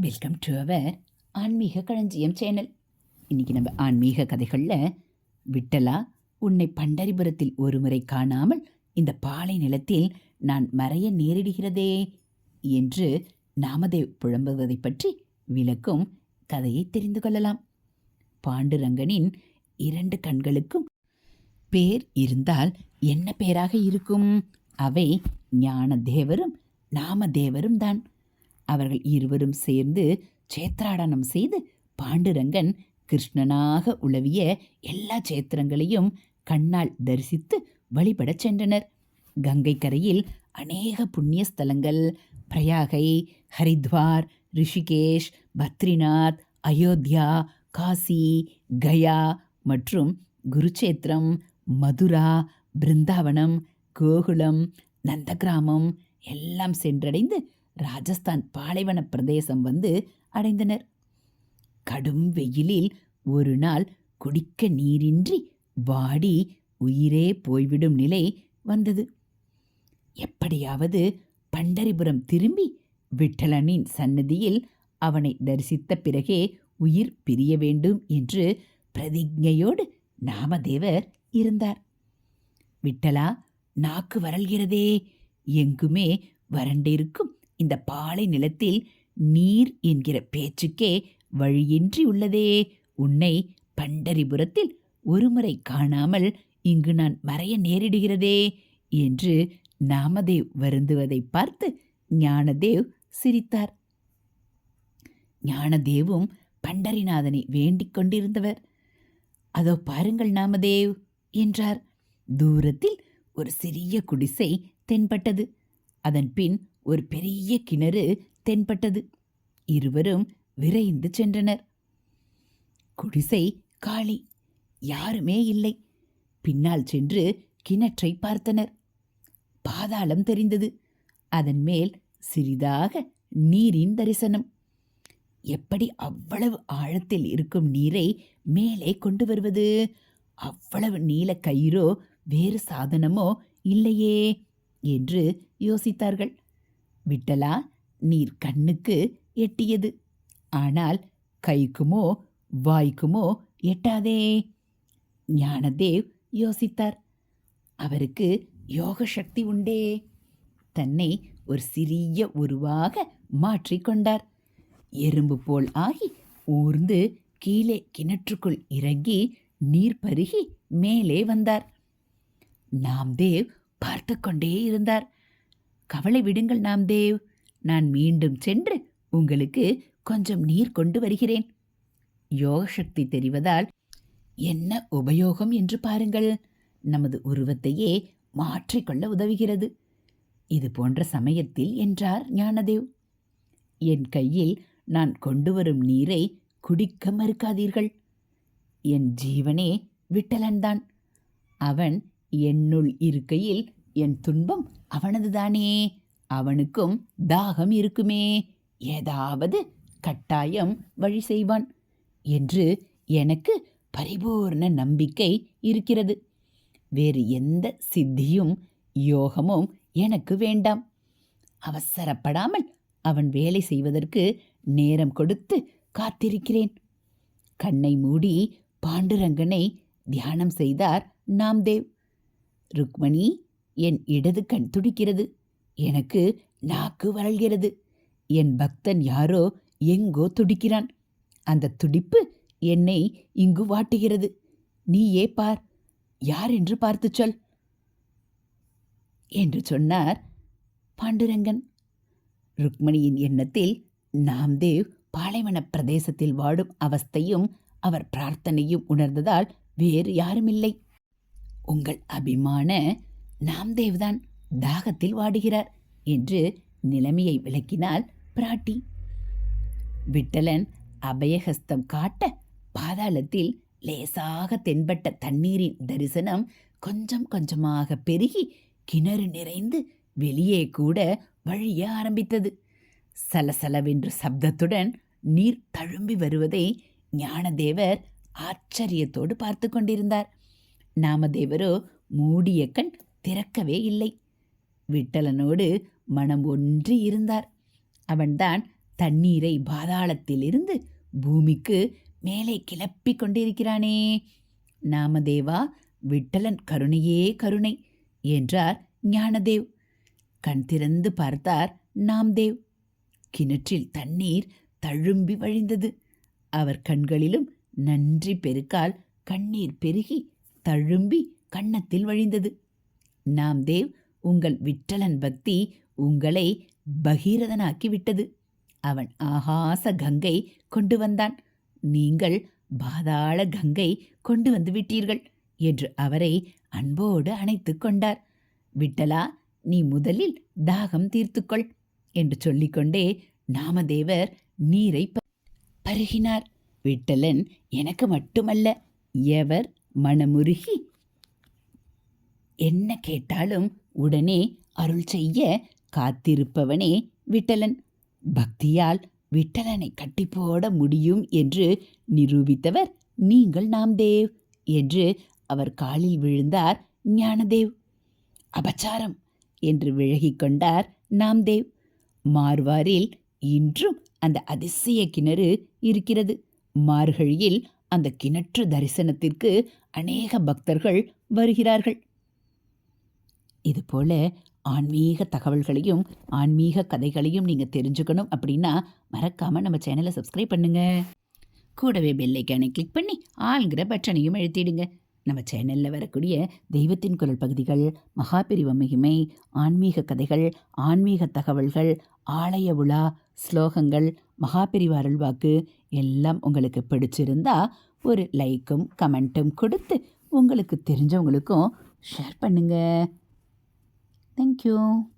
Welcome to our ஆன்மீக களஞ்சியம் channel இன்றைக்கி நம்ம ஆன்மீக கதைகளில் விட்டலா உன்னை பண்டரிபுரத்தில் ஒருமுறை காணாமல் இந்த பாலை நிலத்தில் நான் மறைய நேரிடுகிறதே என்று நாமதேவ் புழம்புவதை பற்றி விளக்கும் கதையை தெரிந்து கொள்ளலாம். பாண்டுரங்கனின் இரண்டு கண்களுக்கும் பேர் இருந்தால் என்ன பேராக இருக்கும்? அவை ஞானதேவரும் நாமதேவரும் தான். அவர்கள் இருவரும் சேர்ந்து சேத்ராடனம் செய்து பாண்டுரங்கன் கிருஷ்ணனாக உளவிய எல்லா சேத்திரங்களையும் கண்ணால் தரிசித்து வழிபடச் சென்றனர். கங்கை கரையில் அநேக புண்ணிய ஸ்தலங்கள் பிரயாகை ஹரித்வார் ரிஷிகேஷ் பத்ரிநாத் அயோத்தியா காசி கயா மற்றும் குருச்சேத்திரம் மதுரா பிருந்தாவனம் கோகுலம் நந்தகிராமம் எல்லாம் சென்றடைந்து ராஜஸ்தான் பாலைவன பிரதேசம் வந்து அடைந்தனர். கடும் வெயிலில் ஒரு நாள் குடிக்க நீரின்றி வாடி உயிரே போய்விடும் நிலை வந்தது. எப்படியாவது பண்டரிபுரம் திரும்பி விட்டலனின் சன்னதியில் அவனை தரிசித்த பிறகே உயிர் பிரிய வேண்டும் என்று பிரதிஜையோடு நாமதேவர் இருந்தார். விட்டலா நாக்கு வரல்கிறதே. எங்குமே வறண்டிருக்கும் இந்த பாலை நிலத்தில் நீர் என்கிற பேச்சுக்கே வழியின்றி உள்ளதே. உன்னை பண்டரிபுரத்தில் ஒருமுறை காணாமல் இங்கு நான் மறைய நேரிடுகிறதே என்று நாமதேவ் வருந்துவதை பார்த்து ஞானதேவ் சிரித்தார். ஞானதேவும் பண்டரிநாதனை வேண்டிக் கொண்டிருந்தவர். அதோ பாருங்கள் நாமதேவ் என்றார். தூரத்தில் ஒரு சிறிய குடிசை தென்பட்டது. அதன் பின் ஒரு பெரிய கிணறு தென்பட்டது. இருவரும் விரைந்து சென்றனர். குடிசை காளி யாருமே இல்லை. பின்னால் சென்று கிணற்றை பார்த்தனர். பாதாளம் தெரிந்தது. அதன் மேல் சிறிதாக நீரின் தரிசனம். எப்படி அவ்வளவு ஆழத்தில் இருக்கும் நீரை மேலே கொண்டு வருவது? அவ்வளவு நீல கயிறோ வேறு சாதனமோ இல்லையே? என்று யோசித்தார்கள். விட்டலா நீர் கண்ணுக்கு எட்டியது. ஆனால் கைக்குமோ வாய்க்குமோ எட்டாதே? ஞானதேவ் யோசித்தார். அவருக்கு யோக சக்தி உண்டே. தன்னை ஒரு சிறிய உருவாக மாற்றிக்கொண்டார் எறும்பு போல் ஆகி ஊர்ந்து கீழே கிணற்றுக்குள் இறங்கி நீர் பருகி மேலே வந்தார். நாம்தேவ் பார்த்து கொண்டே இருந்தார். கவலை விடுங்கள் நாம்தேவ் நான் மீண்டும் சென்று உங்களுக்கு கொஞ்சம் நீர் கொண்டு வருகிறேன். யோக சக்தி தெரிவதால் என்ன உபயோகம் என்று பாருங்கள். நமது உருவத்தையே மாற்றிக்கொள்ள உதவுகிறது. இது போன்ற சமயத்தில் என்றார் ஞானதேவ். என் கையில் நான் கொண்டு வரும் நீரை குடிக்க மறுக்காதீர்கள். என் ஜீவனே விட்டலன்தான். அவன் என்னுள் இருக்கையில் என் துன்பம் அவனதுதானே. அவனுக்கும் தாகம் இருக்குமே. ஏதாவது கட்டாயம் வழி செய்வான் என்று எனக்கு பரிபூர்ண நம்பிக்கை இருக்கிறது. வேறு எந்த சித்தியும் யோகமும் எனக்கு வேண்டாம். அவசரப்படாமல் அவன் வேலை செய்வதற்கு நேரம் கொடுத்து காத்திருக்கிறேன். கண்ணை மூடி பாண்டுரங்கனை தியானம் செய்தார் நாம்தேவ். ருக்மணி என் இடது கண் துடிக்கிறது. எனக்கு நாக்கு வளர்கிறது என் பக்தன் யாரோ எங்கோ துடிக்கிறான். அந்த துடிப்பு என்னை இங்கு வாட்டுகிறது. நீயே பார். யார் என்று பார்த்துச் சொல். என்று சொன்னார் பாண்டுரங்கன். ருக்மணியின் எண்ணத்தில் நாம்தேவ் பாலைவன பிரதேசத்தில் வாடும் அவஸ்தையும் அவர் பிரார்த்தனையும் உணர்ந்ததால் வேறு யாருமில்லை. உங்கள் அபிமான நாம்தேவ்தான் தாகத்தில் வாடுகிறார் என்று நிலைமையை விளக்கினாள் பிராட்டி. விட்டலன் அபயஹஸ்தம் காட்ட பாதாளத்தில் லேசாக தென்பட்ட தண்ணீரின் தரிசனம் கொஞ்சம் கொஞ்சமாக பெருகி கிணறு நிறைந்து வெளியே கூட வழிய ஆரம்பித்தது. சலசலவென்று சப்தத்துடன் நீர் தழும்பி வருவதை ஞானதேவர் ஆச்சரியத்தோடு பார்த்து கொண்டிருந்தார். நாமதேவரோ மூடிய கண் திறக்கவே இல்லை. விட்டலனோடு மனம் ஒன்றி இருந்தார். அவன்தான் தண்ணீரை பாதாளத்திலிருந்து பூமிக்கு மேலே கிளப்பிக் கொண்டிருக்கிறானே. நாமதேவா விட்டலன் கருணையே கருணை என்றார் ஞானதேவ். கண் திறந்து பார்த்தார் நாம்தேவ். கிணற்றில் தண்ணீர் தழும்பி வழிந்தது. அவர் கண்களிலும் நன்றி பெருக்கால் கண்ணீர் பெருகி தழும்பி கன்னத்தில் வழிந்தது. நாம் தேவ் உங்கள் விட்டலன் பக்தி உங்களை பகீரதனாக்கி விட்டது அவன் ஆகாச கங்கை கொண்டு வந்தான். நீங்கள் பாதாள கங்கை கொண்டு வந்து விட்டீர்கள் என்று அவரை அன்போடு அணைத்துக் கொண்டார். விட்டலா நீ முதலில் தாகம் தீர்த்துக்கொள் என்று சொல்லிக்கொண்டே நாமதேவர் நீரை பருகினார். விட்டலன் எனக்கு மட்டுமல்ல எவர் மனமுருகி என்ன கேட்டாலும் உடனே அருள் செய்ய காத்திருப்பவனே விட்டலன். பக்தியால் விட்டலனை கட்டிப்போட முடியும் என்று நிரூபித்தவர் நீங்கள் நாம் தேவ் என்று அவர் காலில் விழுந்தார் ஞானதேவ். அபச்சாரம் என்று விலகிக் கொண்டார் நாம்தேவ். மார்வாரில் இன்றும் அந்த அதிசய கிணறு இருக்கிறது. மார்கழியில் அந்த கிணற்று தரிசனத்திற்கு அநேக பக்தர்கள் வருகிறார்கள். இதுபோல் ஆன்மீக தகவல்களையும் ஆன்மீக கதைகளையும் நீங்கள் தெரிஞ்சுக்கணும் அப்படின்னா மறக்காமல் நம்ம சேனலை சப்ஸ்கிரைப் பண்ணுங்கள் கூடவே பெல்லைக்கானை கிளிக் பண்ணி ஆள்கிற பட்டனையும் எழுத்திடுங்க நம்ம சேனலில் வரக்கூடிய தெய்வத்தின் குரல் பகுதிகள் மகாபிரிவ மகிமை ஆன்மீக கதைகள் ஆன்மீக தகவல்கள் ஆலய உலா ஸ்லோகங்கள் மகாபிரிவ அருள்வாக்கு எல்லாம் உங்களுக்கு பிடிச்சிருந்தா ஒரு லைக்கும் கமெண்ட்டும் கொடுத்து உங்களுக்கு தெரிஞ்சவங்களுக்கும் ஷேர் பண்ணுங்கள் Thank you.